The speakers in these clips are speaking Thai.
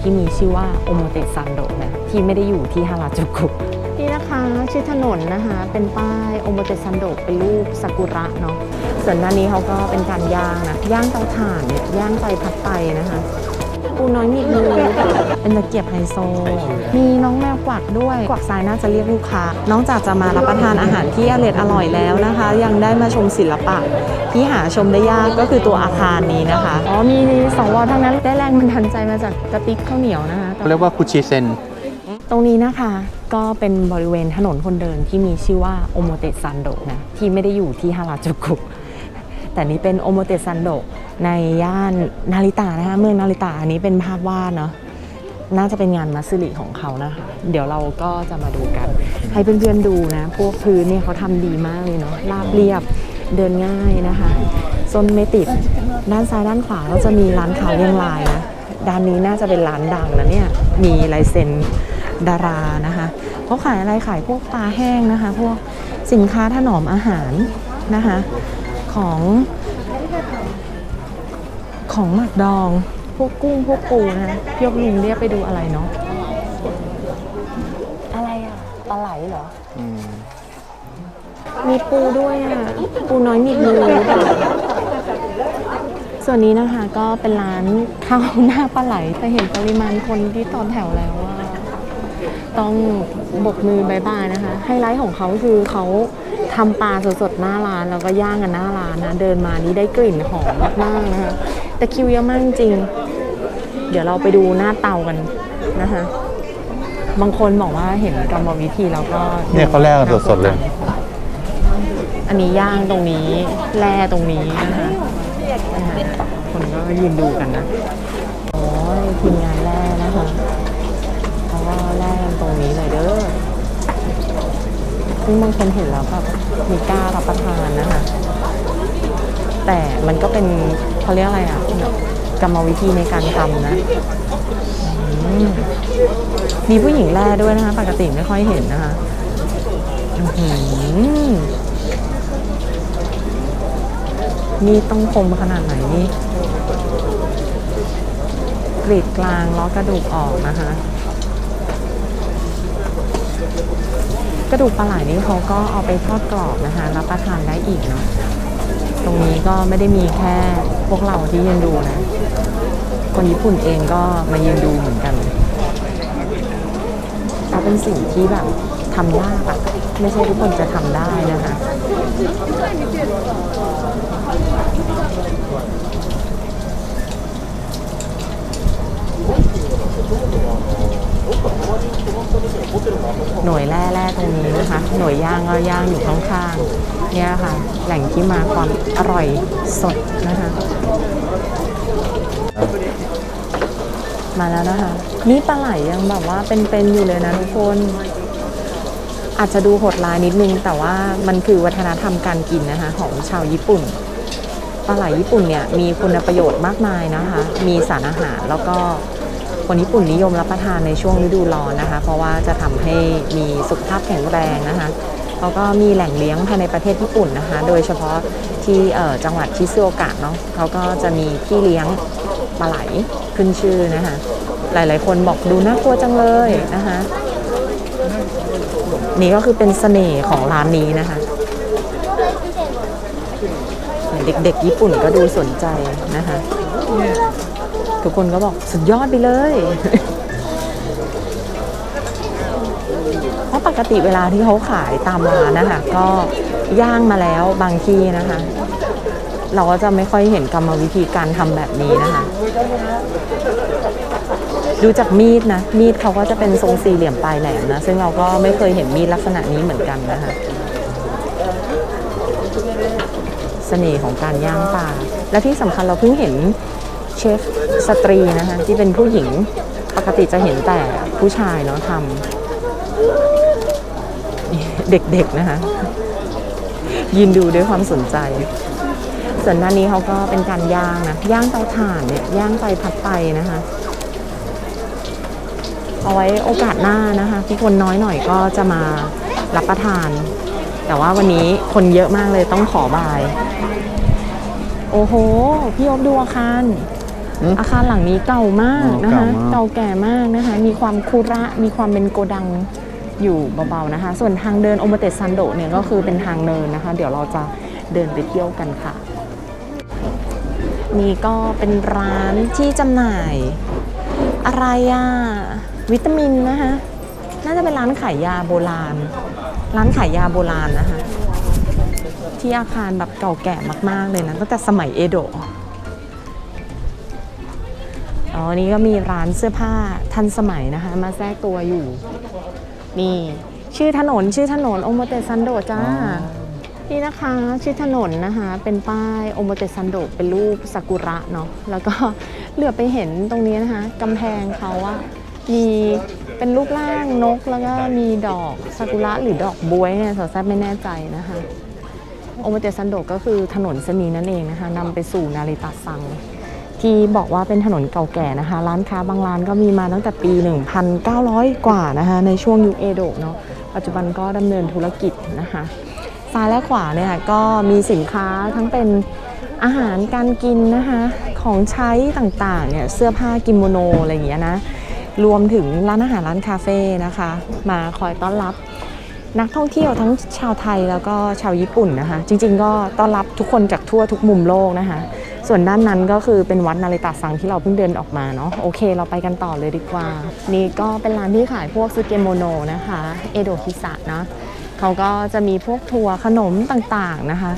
ที่มีชื่อว่าโอโมเตซันโดนะที่ไม่ได้อยู่ที่ฮาราจูกุนี่นะคะชื่อถนนนะคะเป็นป้ายโอโมเตซันโดเป็นรูปซากุระเนาะส่วนด้านนี้เขาก็เป็นการย่างนะย่างเตาถ่านเนี่ยย่างไฟพัดไปนะคะ ปูน้อยมีมือเป็นตะเกียบไฮโซ มีน้องแมวกวักด้วย กวักซ้ายน่าจะเรียกลูกค้านอกจากจะมารับประทานอาหารที่อร่อยอร่อยแล้วนะคะ ยังได้มาชมศิลปะ ที่หาชมได้ยากก็คือตัวอาคารนี้นะคะอ๋อมีสองวอทั้งนั้นได้แรงบันดาลใจมาจากกระติกข้าวเหนียวนะคะเขาเรียกว่าคุชิเซนตรงนี้นะคะก็เป็นบริเวณถนนคนเดินที่มีชื่อว่าโอโมเตซันโดนะที่ไม่ได้อยู่ที่ฮาราจูกุแต่นี้เป็นโอโมเตซันโด ในย่านนาริตะนะคะเมืองนาริตะอันนี้เป็นภาพวาดเนาะน่าจะเป็นงานมัสริของเขานะคะเดี๋ยวเราก็จะมาดูกัน ให้เพื่อนๆดูนะ พวกพื้นเนี่ยเขาทำดีมากเลยเนาะราบเรียบเดินง่ายนะคะโซนไม่ติดด้านซ้ายด้านขวาก็จะมีร้านขายเรียงรายนะด้านนี้น่าจะเป็นร้านดังนะเนี่ยมีลายเซ็นดารานะคะเขาขายอะไรขายพวกปลาแห้งนะคะ พวกสินค้าถนอมอาหารนะคะของ ของหมักดอง พวกกุ้งพวกปูนะพี่ยกลุงเรียกไปดูอะไรเนาะอะไรอะปลาไหลเหรอมีปูด้วยอะ ปูน้อยมีมือหรือเปล่าส่วนนี้นะคะก็เป็นร้านข้าวหน้าปลาไหล แต่เห็นปริมาณคนที่ต่อแถวแล้วว่า ต้องบกมือบายบายนะคะ ไฮไลท์ของเขาคือเขาทำปลาสดๆหน้าร้าน แล้วก็ย่างกันหน้าร้านนะ เดินมานี่ได้กลิ่นหอมมากๆนะคะ แต่คิวเยอะมากจริง เดี๋ยวเราไปดูหน้าเตากันนะคะบางคนบอกว่าเห็นกรรมวิธีแล้วก็เนี่ยเขาแลกกันสดๆเลย อันนี้ย่างตรงนี้แล่ตรงนี้นะคะนะคะคนก็ยืนดูกันนะโอ้ยทีมงานแล่นะคะเขาก็แล่กันตรงนี้เลยเด้อซึ่งบางคนเห็นแล้วแบบมีกล้ารับประทานนะคะ แต่มันก็เป็นเขาเรียกอะไรอะกรรมวิธีในการทำนะมมีผู้หญิงแล่ด้วยนะคะ ปกติไม่ค่อยเห็นนะคะอื้อหือนี่ต้องคมขนาดไหนนี่กรีดกลางล้อกระดูกออกนะคะ กระดูกปลาไหลนี่เขาก็เอาไปทอดกรอบนะคะ รับประทานได้อีกเนาะ ตรงนี้ก็ไม่ได้มีแค่พวกเราที่ยืนดูนะ คนญี่ปุ่นเองก็มายืนดูเหมือนกันเพราะเป็นสิ่งที่แบบทำยากอะไม่ใช่ทุกคนจะทำได้นะคะหน่วยแร่แร่ตรงนี้นะคะ หน่วยย่างก็ย่างอยู่ข้างๆ เนี่ยค่ะ แหล่งที่มาความอร่อยสดนะคะ มาแล้วนะคะ นี่ปลาไหลยังแบบว่าเป็นๆอยู่เลยนะทุกคน อาจจะดูโหดร้ายนิดนึง แต่ว่ามันคือวัฒนธรรมการกินนะคะ ของชาวญี่ปุ่นปลาไหลญี่ปุ่นเนี่ยมีคุณประโยชน์มากมายนะคะ มีสารอาหารแล้วก็คนญี่ปุ่นนิยมรับประทานในช่วงฤดูร้อนนะคะ เพราะว่าจะทำให้มีสุขภาพแข็งแรงนะคะ เขาก็มีแหล่งเลี้ยงภายในประเทศญี่ปุ่นนะคะ โดยเฉพาะที่จังหวัดชิซูโอกะเนาะเขาก็จะมีที่เลี้ยงปลาไหลขึ้นชื่อนะคะ หลาย ๆ คนบอกดูน่ากลัวจังเลยนะคะ นี่ก็คือเป็นเสน่ห์ของร้านนี้นะคะ เด็ก ๆ ญี่ปุ่นก็ดูสนใจนะคะ ทุกคนก็บอกสุดยอดไปเลย เพราะป กติเวลาที่เขาขายตามร้านนะคะก็ย่างมาแล้วบางที่นะคะ เราก็จะไม่ค่อยเห็นกรรมวิธีการทำแบบนี้นะคะ ดูจากมีดนะ มีดเขาก็จะเป็นทรงสี่เหลี่ยมปลายแหลมนะ ซึ่งเราก็ไม่เคยเห็นมีดลักษณะนี้เหมือนกันนะคะเสน่ห์ของการย่างปลาและที่สำคัญเราเพิ่งเห็นเชฟสตรีนะคะที่เป็นผู้หญิงปกติจะเห็นแต่ผู้ชายเนาะทำ เด็กๆนะคะยืนดูด้วยความสนใจ ส่วนด้านนี้เขาก็เป็นการย่างนะ ย่างเตาถ่านเนี่ย ย่างไฟพัดไปนะคะ เอาไว้โอกาสหน้านะคะ ที่คนน้อยหน่อยก็จะมารับประทาน แต่ว่าวันนี้คนเยอะมากเลยต้องขอบาย โอ้โห พี่อบดูอาคารอืมอาคารหลังนี้เก่ามากนะคะอ๋อเก่ามากเก่าแก่มากนะคะ มีความคุระ มีความเป็นโกดัง อยู่เบาๆนะคะ ส่วนทางเดินโอมเตซันโดเนี่ยก็คือเป็นทางเนินนะคะ เดี๋ยวเราจะเดินไปเที่ยวกันค่ะ นี่ก็เป็นร้านที่จำหน่าย อะไรอะวิตามินนะคะ น่าจะเป็นร้านขายยาโบราณ ร้านขายยาโบราณนะคะ ที่อาคารแบบเก่าแก่มากๆเลยนะตั้งแต่สมัยเอโดะอ๋อ นี่ก็มีร้านเสื้อผ้าทันสมัยนะคะ มาแทรกตัวอยู่ นี่ ชื่อถนนชื่อถนนโอโมเตซันโดจ้า นี่นะคะ ชื่อถนนนะคะ เป็นป้ายโอโมเตซันโดเป็นรูปซากุระเนาะแล้วก็เหลือบไปเห็นตรงนี้นะคะกำแพงเขาอะมีเป็นรูปร่างนกแล้วก็มีดอกซากุระหรือดอกบวยเนี่ยสาวแซบไม่แน่ใจนะคะโอโมเตซันโดก็คือถนนเส้นนี้นั่นเองนะคะนำไปสู่นาริตาซัง ที่บอกว่าเป็นถนนเก่าแก่นะคะ ร้านค้าบางร้านก็มีมาตั้งแต่ปี 1,900 กว่านะคะ ในช่วงยุคเอโดะเนาะปัจจุบันก็ดำเนินธุรกิจนะคะ ซ้ายและขวาเนี่ยก็มีสินค้าทั้งเป็นอาหารการกินนะคะ ของใช้ต่างๆเนี่ยเสื้อผ้ากิโมโนอะไรอย่างเงี้ยนะรวมถึงร้านอาหารร้านคาเฟ่นะคะ มาคอยต้อนรับนักท่องเที่ยวทั้งชาวไทยแล้วก็ชาวญี่ปุ่นนะคะ จริง ๆ ก็ต้อนรับทุกคนจากทั่วทุกมุมโลกนะคะ ส่วนด้านนั้นก็คือเป็นวัดนาริตาซังที่เราเพิ่งเดินออกมาเนาะโอเค เราไปกันต่อเลยดีกว่า นี่ก็เป็นร้านที่ขายพวกซูเกโมโนนะคะเอโดฮิสะนะเขาก็จะมีพวกทัวร์ขนมต่างๆนะคะ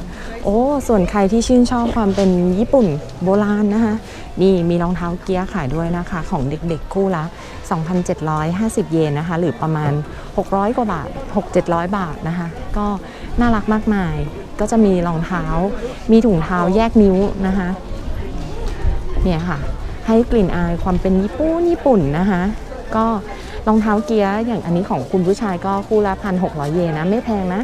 โอ้ส่วนใครที่ชื่นชอบความเป็นญี่ปุ่นโบราณนะคะ นี่มีรองเท้าเกียร์ขายด้วยนะคะ ของเด็กๆคู่ละ 2,750 เยนนะคะ หรือประมาณ 600 กว่าบาท 6-700 บาทนะคะ ก็ น่ารักมากมาย ก็จะมีรองเท้า มีถุงเท้าแยกนิ้วนะคะเนี่ยค่ะ ให้กลิ่นอายความเป็นญี่ปุ่นญี่ปุ่นนะคะ ก็รองเท้าเกียร์อย่างอันนี้ของคุณผู้ชายก็คู่ละพันหกเยนนะ ไม่แพงนะ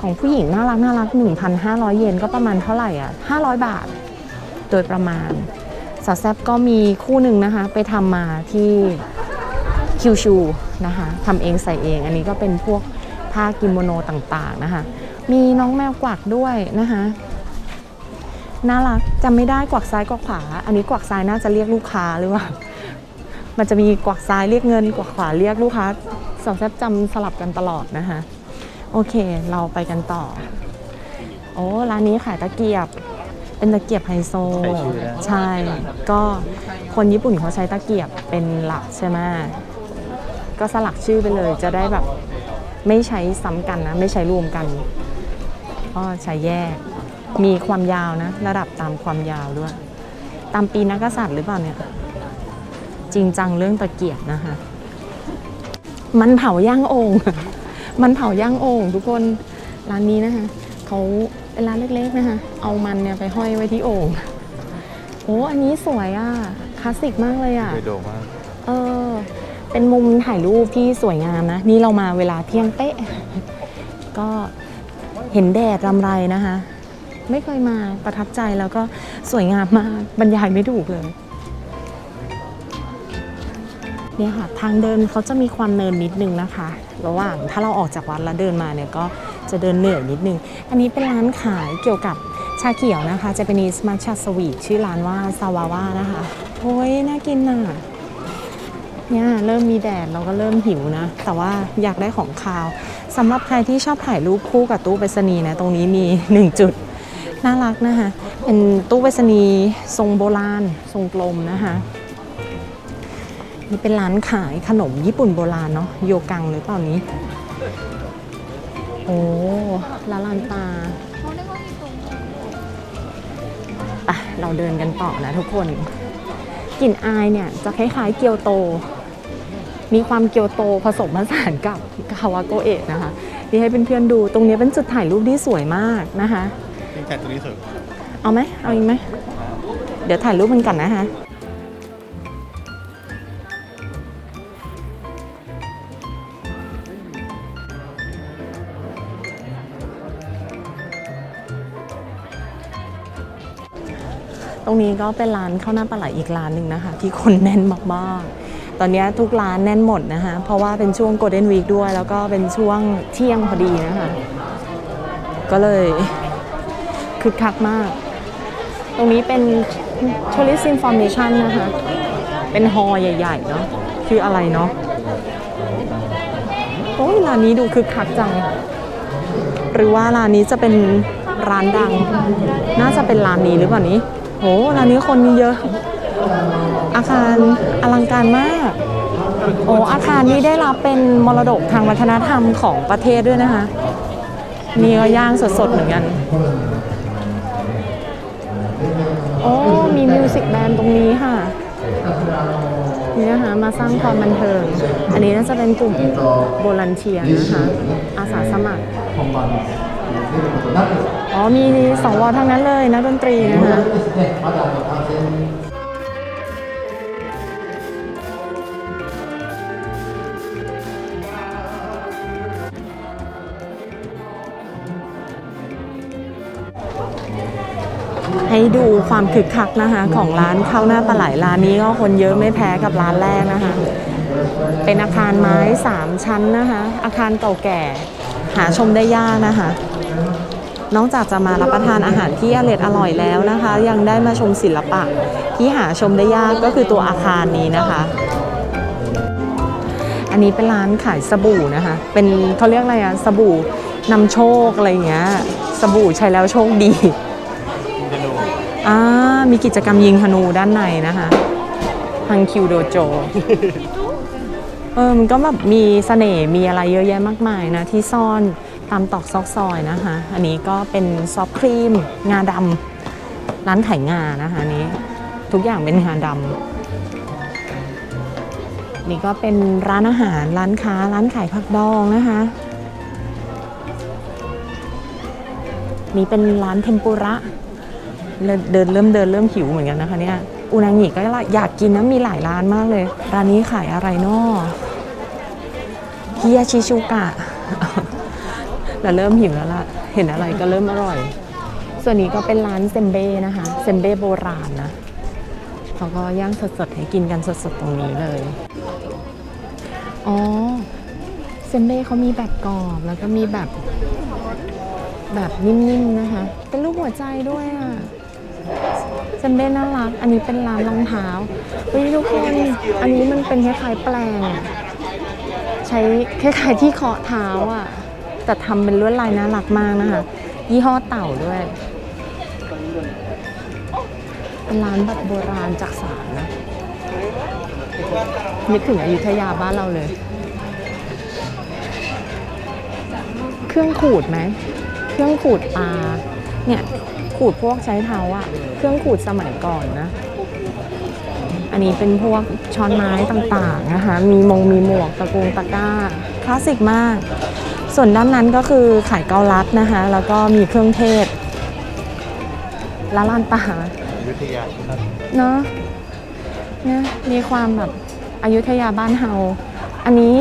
ของผู้หญิงน่ารักน่ารัก1,500เยนก็ประมาณเท่าไหร่อะ500บาท โดยประมาณสาแซบก็มีคู่หนึ่งนะคะ ไปทำมาที่คิวชูนะคะทำเองใส่เอง อันนี้ก็เป็นพวก ผ้ากิโมโนต่างๆนะคะ มีน้องแมวกวักด้วยนะคะน่ารักจำไม่ได้กวักซ้ายกวักขวา อันนี้กวักซ้ายน่าจะเรียกลูกค้าหรือว่า มันจะมีกวักซ้ายเรียกเงิน กวักขวาเรียกลูกค้าสาวแซบจำสลับกันตลอดนะคะโอเค เราไปกันต่อ โอ้ร้านนี้ขายตะเกียบ เป็นตะเกียบไฮโซ ใช่ ก็คนญี่ปุ่นเขาใช้ตะเกียบเป็นหลักใช่ไหมก็สลักชื่อไปเลยจะได้แบบ ไม่ใช้ซ้ำกันนะ ไม่ใช้รวมกันก็ใช้แยก มีความยาวนะ ระดับตามความยาวด้วย ตามปีนักกษัตริย์หรือเปล่าเนี่ย จริงจังเรื่องตะเกียบนะคะ มันเผาย่างโอ่งมันเผาย่างโอ่งทุกคนร้านนี้นะคะเขาเป็นร้านเล็กๆนะคะ เอามันเนี่ยไปห้อยไว้ที่โอ่งโอ้อันนี้สวยอะคลาสสิกมากเลยอะเคยโดมาก เออ เป็นมุมถ่ายรูปที่สวยงามนะ นี่เรามาเวลาเที่ยงเป๊ะ ก็เห็นแดดรำไรนะคะ ไม่เคยมาประทับใจแล้วก็สวยงามมากบรรยายไม่ถูกเลยเนี่ยค่ะทางเดินเขาจะมีความเนินนิดนึงนะคะ ระหว่างถ้าเราออกจากวัดแล้วเดินมาเนี่ยก็จะเดินเหนื่อยนิดนึง อันนี้เป็นร้านขายเกี่ยวกับชาเขียวนะคะจะเป็นนิสมาชาสวีทชื่อร้านว่าซาวาว่านะคะโอ้ยน่ากินน่ะ เนี่ยเริ่มมีแดดเราก็เริ่มหิวนะ แต่ว่าอยากได้ของคาวสำหรับใครที่ชอบถ่ายรูปคู่กับตู้ไปรษณีย์นะ ตรงนี้มี 1 จุด น่ารักนะคะ เป็นตู้ไปรษณีย์ทรงโบราณ ทรงกลมนะคะนี่เป็นร้านขายขนมญี่ปุ่นโบราณเนาะโยกังหรือเปล่านี้ โอ้ลาลานตาไปเราเดินกันต่อนะทุกคนกลิ่นอายเนี่ยจะคล้ายๆเกียวโต มีความเกียวโตผสมผสานกับคาวาโกเอะนะคะที่ให้เพื่อนๆดูตรงนี้เป็นจุดถ่ายรูปที่สวยมากนะคะเป็นแค่ตัวนี้สุดเอาไหมเอาอีกไหมเดี๋ยวถ่ายรูปมันก่อนนะคะตรงนี้ก็เป็นร้านข้าวหน้าปลาไหลอีกร้านหนึ่งนะคะ ที่คนแน่นมากๆ ตอนนี้ทุกร้านแน่นหมดนะคะ เพราะว่าเป็นช่วงโกลเด้นวีคด้วย แล้วก็เป็นช่วงเที่ยงพอดีนะคะ ก็เลยคึกคักมาก ตรงนี้เป็น Tourist Information นะคะ เป็นฮอลล์ใหญ่ๆเนาะคืออะไรเนาะโอ้ยร้านนี้ดูคึกคักจัง หรือว่าร้านนี้จะเป็นร้านดัง น่าจะเป็นร้านนี้หรือเปล่านี้โหร้านนี้คนเยอะ อาคารอลังการมาก โอ้อาคารนี้ได้รับเป็นมรดกทางวัฒนธรรมของประเทศด้วยนะคะนี่ก็ย่างสดๆเหมือนกัน โอ้ มีมิวสิกแบนด์ตรงนี้ค่ะนี่นะคะมาสร้างความบันเทิง อันนี้น่าจะเป็นกลุ่มโบลันเทียนะคะ อาสาสมัคร อ๋อ มีสองวอทั้งนั้นเลยนักดนตรีนะคะ ความคึกคักนะคะ ของร้านข้าวหน้าปลาไหลร้านนี้ก็คนเยอะไม่แพ้กับร้านแรกนะคะ เป็นอาคารไม้ 3 ชั้นนะคะ อาคารเก่าแก่ หาชมได้ยากนะคะ นอกจากจะมารับประทานอาหารที่อร่อยอร่อยแล้วนะคะ ยังได้มาชมศิลปะที่หาชมได้ยากก็คือตัวอาคารนี้นะคะ อันนี้เป็นร้านขายสบู่นะคะ เป็นเขาเรียกอะไรอะสบู่นำโชคอะไรอย่างเงี้ย สบู่ใช้แล้วโชคดี อ่ามีกิจกรรมยิงธนูด้านในนะคะฮังคิวโดโจ เออ มันก็แบบมีเสน่ห์ มีอะไรเยอะแยะมากมายนะ ที่ซ่อนตามตอกซอกซอยนะคะ อันนี้ก็เป็นซอฟครีม งาดำร้านขายงานะคะนนี้ ทุกอย่างเป็นงาดำนี่ก็เป็นร้านอาหาร ร้านค้า ร้านขายผักดองนะคะ นี่เป็นร้านเทมปุระ เดินเริ่มเดินเริ่มหิวเหมือนกันนะคะเนี่ยอุนางิก็อยากกินนะมีหลายร้านมากเลย ร้านนี้ขายอะไรเนาะฮิยชิชูกะเราเริ่มหิวแล้วล่ะ เห็นอะไรก็เริ่มอร่อย ส่วนนี้ก็เป็นร้านเซมเบ้นะคะ เซมเบ้โบราณนะเขาก็ย่างสดๆให้กินกันสดๆตรงนี้เลย อ๋อ เซมเบ้เขามีแบบกรอบแล้วก็มีแบบแบบนิ่มๆนะคะ เป็นรูปหัวใจด้วยอะ เซมเบ้น่ารัก อันนี้เป็นร้านรองเท้าเฮ้ยทุกคนอันนี้มันเป็นคล้ายๆแปลง ใช้คล้ายๆที่เคาะเท้าอะ แต่ทำเป็นลวดลายน่ารักมากนะคะ ยี่ห้อเต่าด้วย เป็นร้านแบบโบราณจากสารนะนึกถึงอยุธยาบ้านเราเลย เครื่องขูดไหม เครื่องขูดปลา เนี่ย ขูดพวกใช้เท้าอะเครื่องขูดสมัยก่อนนะ อันนี้เป็นพวกช้อนไม้ต่างๆนะคะ มีมงมีหมวกตะกงตะกร้า คลาสสิกมาก ส่วนด้านนั้นก็คือขายเกาลัดนะคะ แล้วก็มีเครื่องเทศละลานตาวิทยาครับเนาะเนี่ยมีความแบบอายุทยาบ้านเฮา อันนี้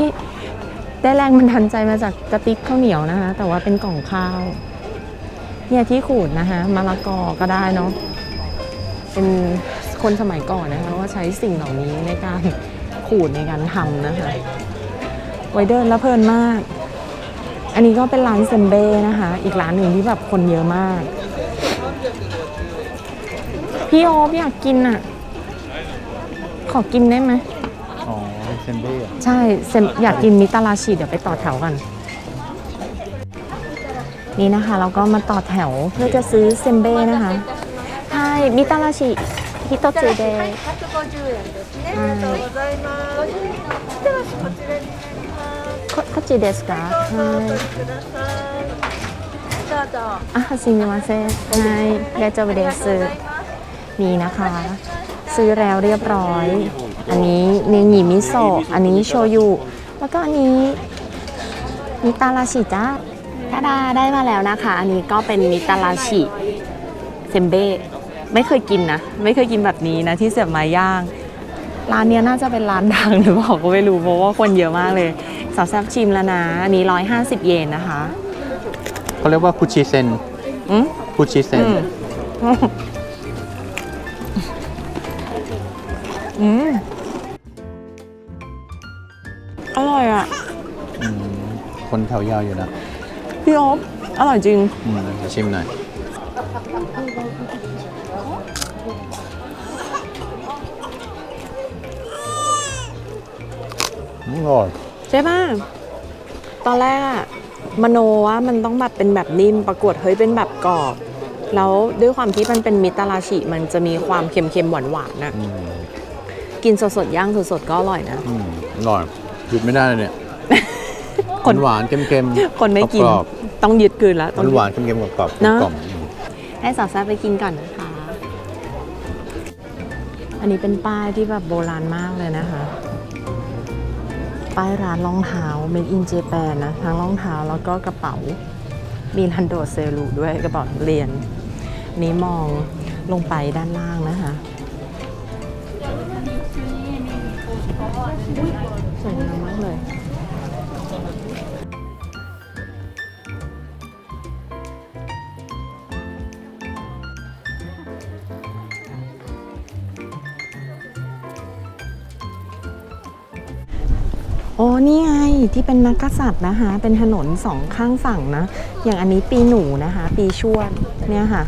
ได้แรงบันดาลใจมาจากกระติกข้าวเหนียวนะคะ แต่ว่าเป็นกล่องข้าว เนี่ยที่ขูดนะคะมะละกอก็ได้เนาะเป็นคนสมัยก่อนนะคะว่าใช้สิ่งเหล่านี้ในการขูดในการทำนะคะไว้เดินแล้วเพลินมาก อันนี้ก็เป็นร้านเซมเบ้นะคะ อีกร้านหนึ่งที่แบบคนเยอะมาก พี่โอ๊บอยากกินอะ ขอกินได้ไหมอ๋อเซนเบ้อะใช่เซมอยากกินมิตาราชิเดี๋ยวไปต่อแถวกัน นี่นะคะเราก็มาต่อแถวเพื่อจะซื้อเซมเบ้นะคะใช่มิตาราชิฮิโตจูเด 150円ですね。ありがとうございます。ではこちらになります。 โคจิเดสกะ どうぞ ใช่ お取りください。どうぞ。 อ่ะซิมิมาเซ่ใช่เดจเวเดสนี่นะคะ ซื้อแล้วเรียบร้อย อันนี้เนงิมิโซะอันนี้โชยุแล้วก็อันนี้มิตาราชิจ้า ทาดาได้มาแล้วนะคะ อันนี้ก็เป็นมิตาราชิเซมเบ้ไม่เคยกินนะ ไม่เคยกินแบบนี้นะที่เสียบไม้ย่าง ร้านเนี้ยน่าจะเป็นร้านดังหรือเปล่าก็ไม่รู้เพราะว่าคนเยอะมากเลยสาวแซบชิมแล้วนะ อันนี้150เยนนะคะเขาเรียกว่าคุชิเซนอืมคุชิเซน อืมอืมอร่อยอะ อืมคนแถวยาวอยู่นะ พี่อ๊อฟอร่อยจริงอืมชิมหน่อย อร่อยใช่ป่ะตอนแรกอะมโนว่ามันต้องแบบเป็นแบบนิ่มประกวดเฮ้ยเป็นแบบกรอบ แล้วด้วยความที่มันเป็นมิตราชิมันจะมีความเค็มๆหวานๆนะอืมกินสดๆย่างสดๆก็อร่อยนะอร่อยหยุดไม่ได้เลยเนี่ย คนหวานๆเค็มๆคนไม่กินกรอบต้องยึดกลืนแล้วๆต้องหวานๆเค็มๆกรอบๆเนอะกล่อมๆอืมให้สาวแซ่บไปกินก่อนนะคะ อันนี้เป็นป้ายที่แบบโบราณมากเลยนะคะ ป้ายร้านรองเท้า Made in Japan นะ ทั้งรองเท้าแล้วก็กระเป๋า มีรันโดเซลูด้วยกระเป๋านักเรียน นี้มองลงไปด้านล่างนะคะสวยงามมากเลย ที่เป็นนักกษัตริย์นะคะ เป็นถนนสองข้างฝั่งนะ อย่างอันนี้ปีหนูนะคะ ปีชวดเนี่ยค่ะ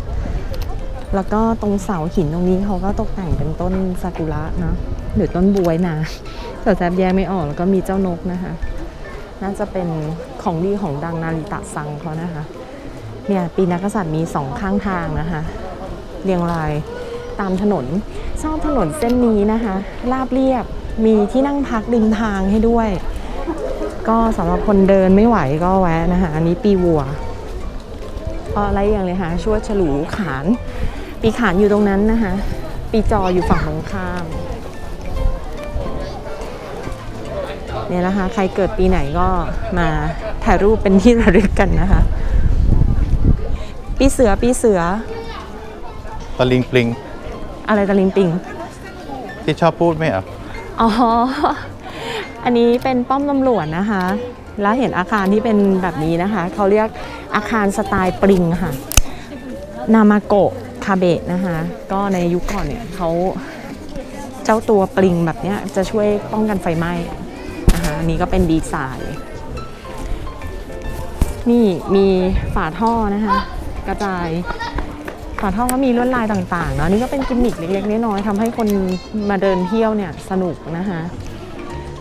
แล้วก็ตรงเสาหินตรงนี้เขาก็ตกแต่งเป็นต้นซากุระเนาะหรือต้นบวยนะแต่แซบแยกไม่ออกแล้วก็มีเจ้านกนะคะ น่าจะเป็นของดีของดังนาริตะซังเขานะคะเนี่ยปีนักกษัตริย์มีสองข้างทางนะคะ เรียงรายตามถนนชอบถนนเส้นนี้นะคะ ราบเรียบมีที่นั่งพักริมทางให้ด้วย ก็สำหรับคนเดินไม่ไหวก็แวะนะคะอันนี้ปีวัวก็อะไรอย่างเลยค่ะชวดฉลูขาน ปีขานอยู่ตรงนั้นนะคะ ปีจออยู่ฝั่งตรงข้ามเนี่ยนะคะ ใครเกิดปีไหนก็มาถ่ายรูปเป็นที่ระลึกกันนะคะ ปีเสือปีเสือ ตะลิงปลิง อะไรตะลิงปิง ที่ชอบพูดไหมอะอ๋อ อันนี้เป็นป้อมตำรวจนะคะ แล้วเห็นอาคารที่เป็นแบบนี้นะคะ เขาเรียกอาคารสไตล์ปริงค่ะ นามาโกะคาเบะนะคะ ก็ในยุคก่อนเนี่ยเขาเจ้าตัวปริงแบบนี้จะช่วยป้องกันไฟไหม้นะคะอันนี้ก็เป็นดีไซน์นี่มีฝาท่อนะคะ กระจายฝาท่อก็มีลวดลายต่างๆเนาะนี่ก็เป็นกิมมิคเล็กๆน้อยๆทำให้คนมาเดินเที่ยวเนี่ยสนุกนะคะ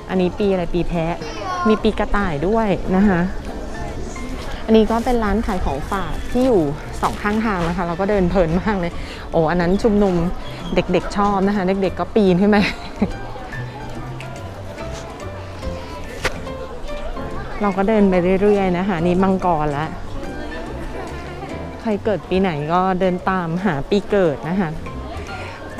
อันนี้ปีอะไรปีแพะ มีปีกระต่ายด้วยนะคะอันนี้ก็เป็นร้านขายของฝากที่อยู่สองข้างทางนะคะ เราก็เดินเพลินมากเลย โอ้อันนั้นชุมนุมเด็กๆชอบนะคะ เด็กๆก็ปีนขึ้นไปเราก็เดินไปเรื่อยๆนะคะนี่มังกรแล้ว ใครเกิดปีไหนก็เดินตามหาปีเกิดนะคะ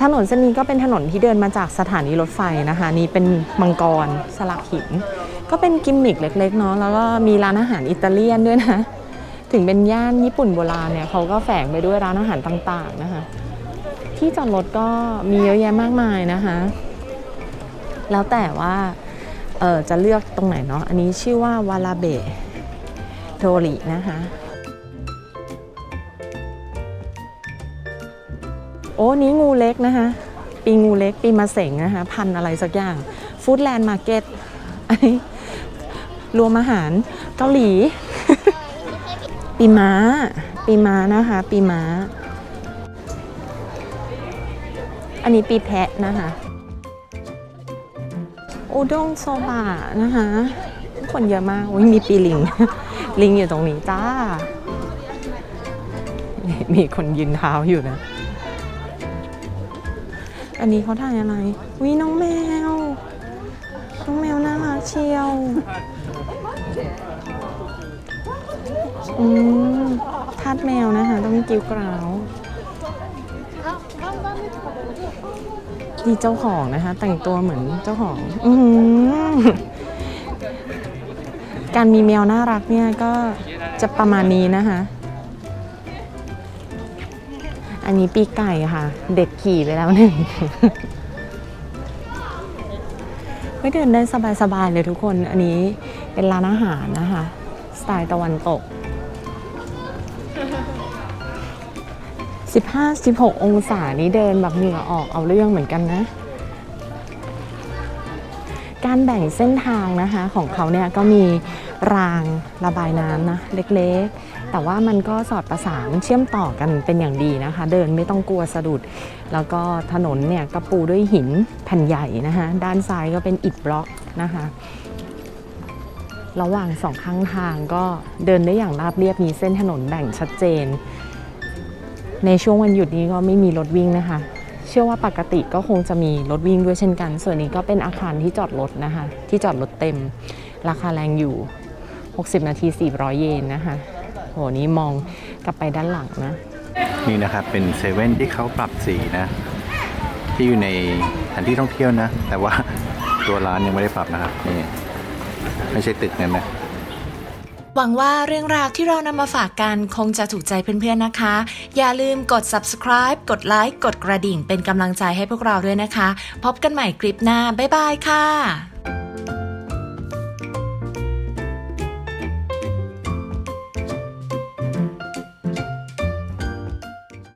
ถนนเส้นนี้ก็เป็นถนนที่เดินมาจากสถานีรถไฟนะคะ นี่เป็นมังกรสลักหิน ก็เป็นกิมมิคเล็กๆเนาะแล้วก็มีร้านอาหารอิตาเลียนด้วยนะ ถึงเป็นย่านญี่ปุ่นโบราณเนี่ยเขาก็แฝงไปด้วยร้านอาหารต่างๆนะคะ ที่จอดรถก็มีเยอะแยะมากมายนะคะ แล้วแต่ว่าเออจะเลือกตรงไหนเนาะอันนี้ชื่อว่าวาลาเบะโทรินะคะ โอ้นี้งูเล็กนะคะ ปีงูเล็กปีมาเสงนะคะ พันอะไรสักอย่างฟู้ดแลนด์มาร์เก็ตอันนี้รวมอาหารเกาหลี ปีม้า ปีม้านะคะ ปีม้า อันนี้ปีแพะนะคะอุด้งโซบะนะคะ คนเยอะมากอุ๊ยมีปีลิง ลิงอยู่ตรงนี้จ้า มีคนยืนเท้าอยู่นะ อันนี้เขาถ่ายอะไรวิน้องแมว น้องแมวน่ารักเชียว อืมทาดแมวนะคะ ต้องกิ้วกราวนี่เจ้าของนะคะ แต่งตัวเหมือนเจ้าของ อืการมีแมวน่ารักเนี่ยก็จะประมาณนี้นะคะ อันนี้ปีไก่ค่ะ เด็กขี่ไปแล้วหนึ่งไม่เดินได้สบายๆเลยทุกคน อันนี้เป็นร้านอาหารนะคะ สไตล์ตะวันตก 15-16 องศานี้เดินแบบเหงื่อออกเอาเรื่องเหมือนกันนะ การแบ่งเส้นทางนะคะของเขาเนี่ยก็มีรางระบายน้ำนะ เล็กๆ แต่ว่ามันก็สอดประสานเชื่อมต่อกันเป็นอย่างดีนะคะ เดินไม่ต้องกลัวสะดุด แล้วก็ถนนเนี่ยก็ปูด้วยหินแผ่นใหญ่นะคะด้านซ้ายก็เป็นอิฐบล็อกนะคะ ระหว่างสองข้างทางก็เดินได้อย่างราบเรียบมีเส้นถนนแบ่งชัดเจน ในช่วงวันหยุดนี้ก็ไม่มีรถวิ่งนะคะ เชื่อว่าปกติก็คงจะมีรถวิ่งด้วยเช่นกัน ส่วนนี้ก็เป็นอาคารที่จอดรถนะคะ ที่จอดรถเต็ม ราคาแรงอยู่ 60 นาที 400 เยนนะคะ โหนี้มองกลับไปด้านหลังนะ นี่นะครับเป็นเซเว่นที่เขาปรับสีนะ ที่อยู่ในสถานที่ท่องเที่ยวนะ แต่ว่าตัวร้านยังไม่ได้ปรับนะครับนี่ไม่ใช่ตึกนั้นนะหวังว่าเรื่องราวที่เรานำมาฝากกันคงจะถูกใจเพื่อนๆนะคะ อย่าลืมกด subscribe กดไลค์กดกระดิ่งเป็นกำลังใจให้พวกเราด้วยนะคะ พบกันใหม่คลิปหน้า บ๊ายบายค่ะ